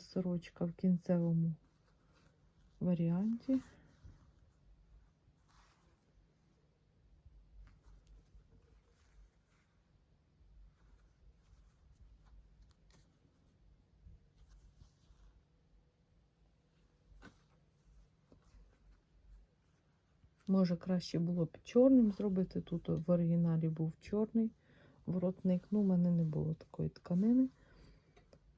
сорочка в кінцевому варіанті. Може, краще було б чорним зробити. Тут в оригіналі був чорний воротник. Ну, у мене не було такої тканини,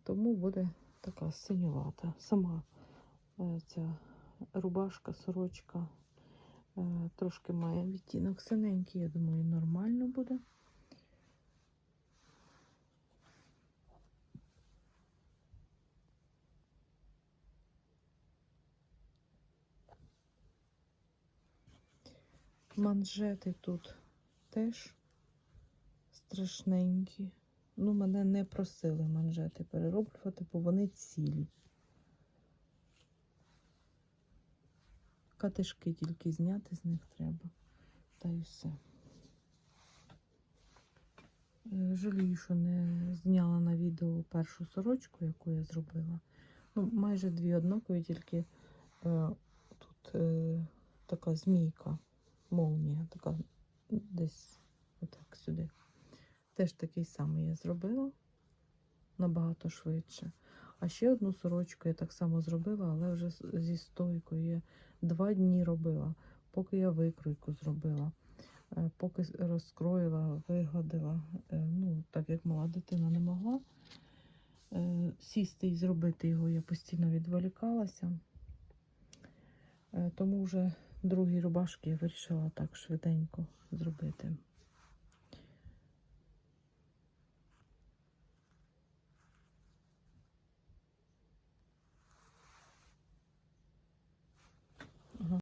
тому буде така синювата. Сама е, ця рубашка, сорочка е, трошки має відтінок синенький, я думаю, нормально буде. Манжети тут теж страшненькі. Ну, мене не просили манжети перероблювати, бо вони цілі. Катишки тільки зняти з них треба. Та й все. Е, Жалію, що не зняла на відео першу сорочку, яку я зробила. Ну, майже дві однакові, тільки е, тут е, така змійка, молнія, така десь отак сюди. Теж такий самий я зробила набагато швидше. А ще одну сорочку я так само зробила, але вже зі стойкою. Я два дні робила, поки я викройку зробила, е, поки розкроїла, вигладила. Е, Ну, так як мала дитина не могла е, сісти і зробити його, я постійно відволікалася. Тому вже другі рубашки я вирішила так швиденько зробити.